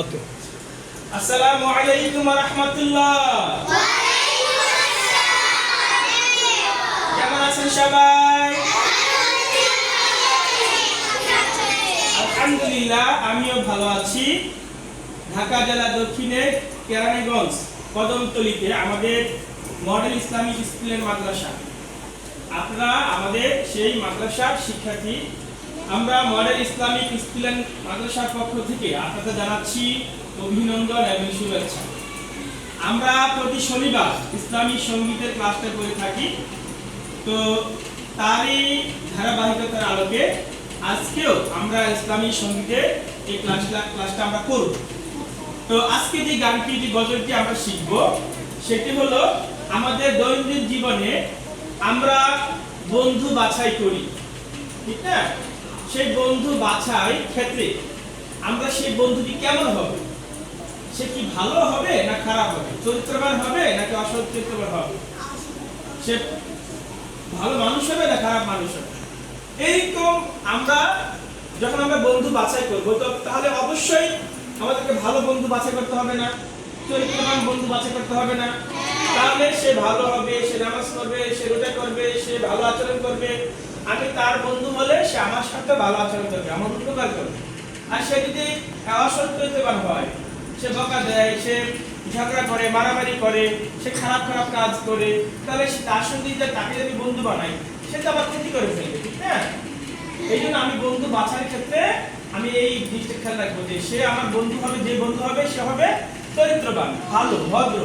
ওকে আসসালামু আলাইকুম রহমতুল্লাহ কেমন আছেন সবাই আলহামদুলিল্লাহ আমিও ভালো আছি। ঢাকা জেলা দক্ষিণে কেরানীগঞ্জ কদমতলিতে আমাদের মডেল ইসলামিক স্কুলের মাদ্রাসা। আপনারা আমাদের সেই মাদ্রাসার শিক্ষার্থী আমরা মডেল ইসলামিক স্কুলের মাদ্রাসার পক্ষ থেকে আপনাদের জানাচ্ছি অভিনন্দন এবং শুভেচ্ছা। আমরা প্রতি শনিবার ইসলামিক সঙ্গীতের ক্লাসটা করে থাকি। তো তারই ধারাবাহিকতার আলোকে আজকেও আমরা ইসলামী সঙ্গীতের এই ক্লাসটা ক্লাসটা আমরা করব। তো আজকে যে গানটি, যে গজলটি আমরা শিখব, সেটি হলো, আমাদের দৈনন্দিন জীবনে আমরা বন্ধু বাছাই করি। ঠিক না? সেই বন্ধু বাছাই ক্ষেত্রে আমরা সেই বন্ধুটি কেমন হবে? সে কি ভালো হবে না খারাপ হবে? চরিত্রবান হবে নাকি অসৎ চরিত্রবান হবে? সে ভালো মানুষ হবে না খারাপ মানুষ হবে? এইরকম আমরা যখন আমরা বন্ধু বাছাই করব, তো তাহলে অবশ্যই আমাদেরকে ভালো বন্ধু বাছাই করতে হবে না, চরিত্রবান বন্ধু বাছাই করতে হবে না। তাহলে সে ভালো হবে, সে নামাজ করবে সে রোজা করবে, সে ভালো আচরণ করবে। আমি তার বন্ধু হলে সে আমার সাথে ভালো আচরণ করবে, আমার উপকার করবে। আর সে যদি অসৎ চরিত্রবান হয়, সে বকা দেয়, সে ঝগড়া করে, মারামারি করে, সে খারাপ খারাপ কাজ করে, তাহলে তার সঙ্গে যে তাকে যদি বন্ধু বানাই সে তো আবার ক্ষতি করে ফেলবে, ঠিক না? এই জন্য আমি বন্ধু বাছার ক্ষেত্রে আমি এই জিনিসটা খেয়াল রাখব যে সে আমার বন্ধু হবে, যে বন্ধু হবে, সে হবে চরিত্রবান, ভালো, ভদ্র।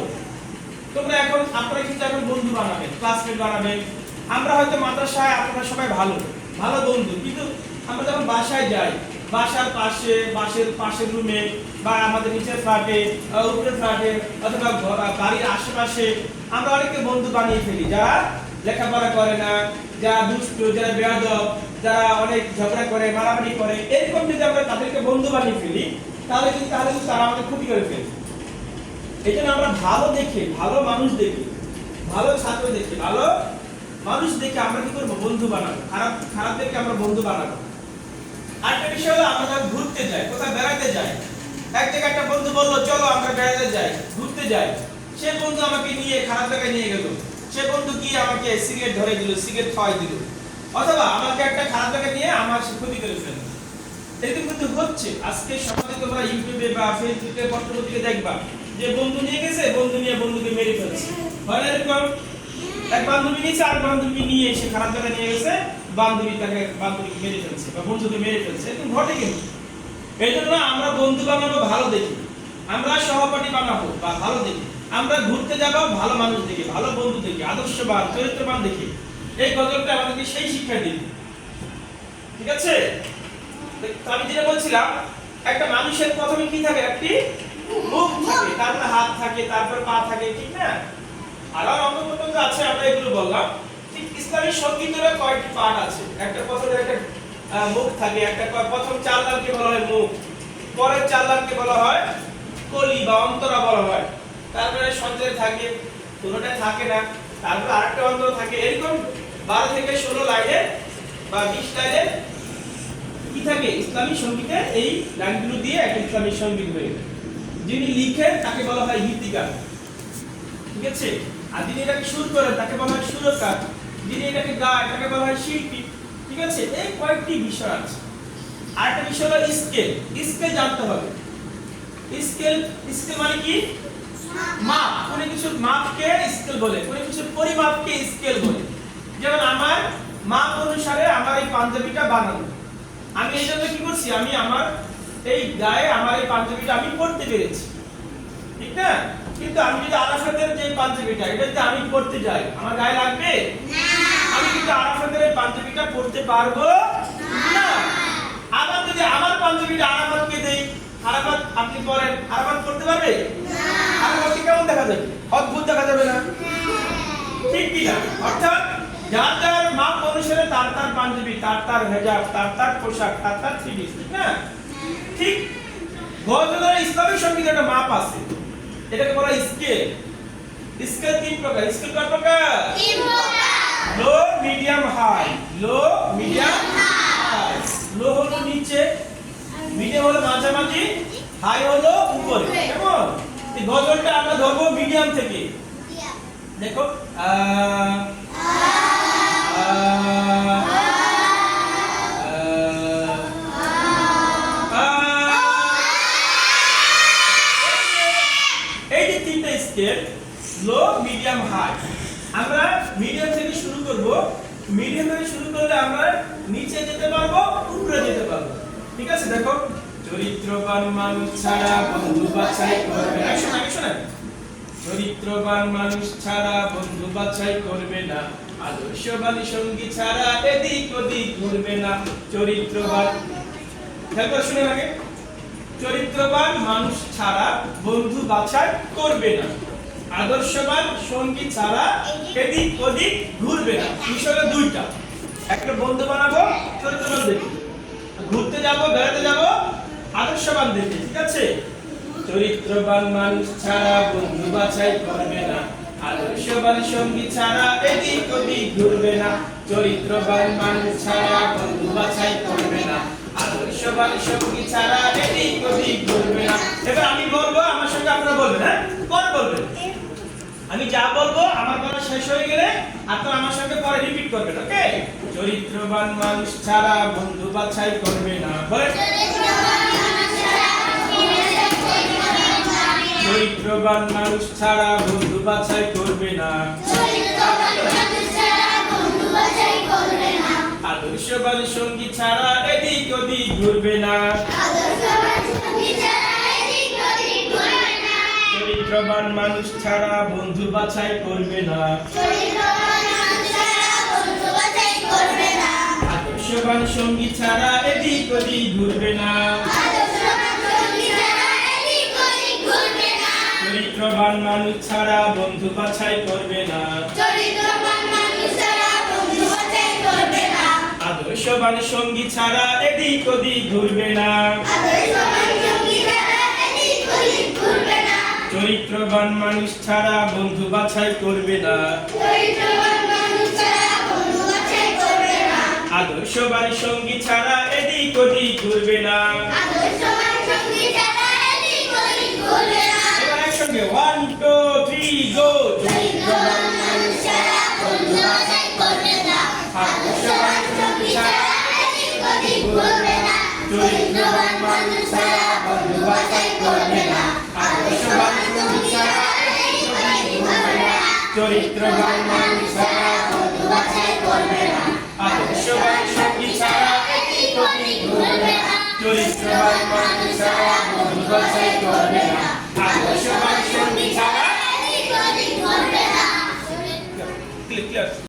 তোমরা এখন, আপনারা কিন্তু এখন বন্ধু বানাবেন ক্লাসমেট বানাবেন আমরা হয়তো মাদ্রাসায়, আপনারা সবাই ভালো ভালো বন্ধু, কিন্তু আমরা যখন বাসায় যাই, বাসার পাশে, বাসের পাশের রুমে বা আমাদের নিচের ফ্ল্যাটে উপরের ফ্ল্যাটে অথবা বাড়ির আশেপাশে, আমরা অনেকে বন্ধু বানিয়ে ফেলি। যারা লেখাপড়া করে না, যারা দুষ্ট, যারা বেয়াদব, যারা অনেক ঝগড়া করে, মারামারি করে, এরকম যদি আমরা তাদেরকে বন্ধু বানিয়ে ফেলি, তাহলে কিন্তু তাহলে কিন্তু তারা আমাদের ক্ষতি করে ফেলবে। এই আমরা ভালো দেখে, ভালো মানুষ দেখি, ভালো ছাত্র দেখি, ভালো মানুষ দেখে আমরা কি করব? বন্ধু বানাবো। খারাপ খারাপদেরকে আমরা বন্ধু বানাবো। আরেকটা বিষয় হলো, আমরা ঘুরতে যাই, কোথাও বেড়াতে যাই। এক জায়গায় একটা বন্ধু বলল, চলো আমরা বেড়াতে যাই, ঘুরতে যাই। সে বন্ধু আমাকে নিয়ে, খারাপ জায়গায় নিয়ে গেল। সে বন্ধু গিয়ে আমাকে সিগারেট ধরে দিল, সিগারেট খাওয়াই দিল। অথবা আমাকে একটা খারাপ জায়গায় নিয়ে আমার ক্ষতি করে ফেলল। এরকম কিন্তু হচ্ছে। আজকে সমাজে তোমরা ইউটিউবে বা ফেসবুকে পত্রপত্রিকা দেখবা যে বন্ধু নিয়ে গেছে, বন্ধু নিয়ে বন্ধুকে মেরে ফেলছে। হয় এরকম? এক বান্ধবী নিয়েছে আর বান্ধবী নিয়ে এসে খারাপ জায়গায় নিয়ে গেছে, বান্ধবী তাকে, বান্ধবীকে মেরে ফেলছে বা বন্ধুকে মেরে ফেলছে এরকম ঘটে কিন্তু। এই জন্য আমরা বন্ধু বানাবো, ভালো দেখি। আমরা সহপাঠী বানাবো বা ভালো দেখি। আমরা ঘুরতে যাব, ভালো মানুষ দেখি, ভালো বন্ধু দেখি, আদর্শবান, চরিত্রবান দেখি। এই গজলটা আমাদেরকে সেই শিক্ষা দিবে। ঠিক আছে? আমি যেটা বলছিলাম, একটা মানুষের প্রথমে কি থাকে? একটি মুখ থাকে। তারপরে হাত থাকে, তারপর পা থাকে, ঠিক না? আরও অঙ্গ প্রত্যঙ্গ আছে, আমরা এগুলো বললাম। ঠিক ইসলামী সঙ্গীতের কয়েকটি পার্ট আছে। একটা প্রথমে একটা মুখ থাকে, একটা প্রথম চার লাইনকে বলা হয় মুখ। পরের চার লাইনকে বলা হয় কলি বা অন্তরা বলা হয়। তারপরে সঞ্চয় থাকে, কোনোটা থাকে না। তারপরে আরেকটা অন্তর থাকে। এরকম বারো থেকে ষোলো লাইনে বা বিশ লাইনে কি থাকে? ইসলামী সঙ্গীতে এই লাইনগুলো দিয়ে একটা ইসলামী সংগীত হয়ে। যিনি লিখেন, তাকে বলা হয় গীতিকার। ঠিক আছে? আর যিনি এটাকে সুর করেন, তাকে বলা হয় সুরকার। যিনি এটাকে গায়, তাকে বলা হয় শিল্পী। ঠিক আছে? এই কয়েকটি বিষয় আছে। আর একটা বিষয় হলো স্কেল। স্কেল জানতে হবে। স্কেল স্কেল মানে কি? মাপ। কোনো কিছু মাপকে স্কেল বলে, কোনো কিছু পরিমাপকে স্কেল বলে। যেমন আমার মাপ অনুসারে আমার এই পাঞ্জাবিটা বানানো। আমি এই জন্য কি করছি? আমি আমার এই গায়ে আমার এই পাঞ্জাবিটা আমি পরতে পেরেছি। ঠিক না? কিন্তু আমি যদি আরাফাতের যে পাঞ্জাবিটা এটা যদি আমি পরতে যাই আমার গায়ে লাগবে? আমি কিন্তু আরাফাতের এই পাঞ্জাবিটা পরতে পারব না। আবার যদি আমার পাঞ্জাবিটা আরাফাতকে দেই আরাফাত আপনি পরেন আরাফাত পরতে পারবে? আরাফাতকে কেমন দেখা যাবে? অদ্ভুত দেখা যাবে না? ঠিক কি না? অর্থাৎ যার যার মাপ অনুসারে তার তার পাঞ্জাবি তার তার হেজাব তার তার পোশাক তার তার থ্রি ঠিক না। ঠিক? গজলের ইসলামী সংগীত একটা মাপ আছে। এটাকে বলা স্কেল স্কেল তিন প্রকার। স্কেল কয় প্রকার? তিন প্রকার। Low medium high low medium high low হলো নিচে মিডিয়াম হলো মাঝামাঝি হাই হলো উপরে। কেমন? এই গজলটা আমরা ধরবো মিডিয়াম থেকে। দেখো আ, আ, লো মিডিয়াম হাই আমরা মিডিয়াম থেকে শুরু করব। মিডিয়াম থেকে শুরু করলে আমরা নিচে যেতে পারব, উপরে যেতে পারব। ঠিক আছে, দেখো। চরিত্রবান মানুষ ছাড়া বন্ধু বাছাই করবে না। শোনা শোনা চরিত্রবান মানুষ ছাড়া বন্ধু বাছাই করবে না। আদর্শবান সঙ্গী ছাড়া এদিক ওদিক ঘুরবে না। চরিত্রবান খেয়াল করে শুনে আগে চরিত্রবান মানুষ ছাড়া বন্ধু বাছাই করবে না। আদর্শবান সঙ্গী ছাড়া এদিক ওদিক ঘুরবে না। বিষয়টা দুইটা। একটা বন্ধু বানাবো চরিত্রবান দেখে ঘুরতে যাব, বেড়াতে যাব, আদর্শবান দেখে ঠিক আছে? চরিত্রবান মানুষ ছাড়া বন্ধু বাছাই করবে না। আদর্শবান সঙ্গী ছাড়া এদিক ওদিক ঘুরবে না। চরিত্রবান মানুষ ছাড়া বন্ধু বাছাই করবে না। আদর্শবান সঙ্গী ছাড়া এদিক ওদিক ঘুরবে না। এবার আমি বলব, আমার সঙ্গে আপনারা বলবেন হ্যাঁ? পরে বলবেন। আমি যা বলব আমার বলা শেষ হয়ে গেলে আপনারা আমার সঙ্গে পরে রিপিট করবেন ওকে চরিত্রবান মানুষ ছাড়া বন্ধু বাছাই করবে না চরিত্রবান মানুষ ছাড়া বন্ধু বাছাই করবে না। আদর্শবান সঙ্গী ছাড়া এদিক ওদিক ঘুরবে না। চরিত্রবান মানুষ ছাড়া বন্ধু বাছাই করবে না। আদর্শবান সঙ্গী ছাড়া এদিক ওদিক ঘুরবে না। চরিত্রবান মানুষ ছাড়া বন্ধু বাছাই করবে না। আদর্শবান সঙ্গী ছাড়া এদিক ওদিক ঘুরবে না। চরিত্রবান মানুষ ছাড়া বন্ধু বাছাই করবে না। আদর্শবান সঙ্গী ছাড়া এদিক ওদিক ঘুরবে না। একসঙ্গে ওয়ান টু থ্রি গো চরিত্রবান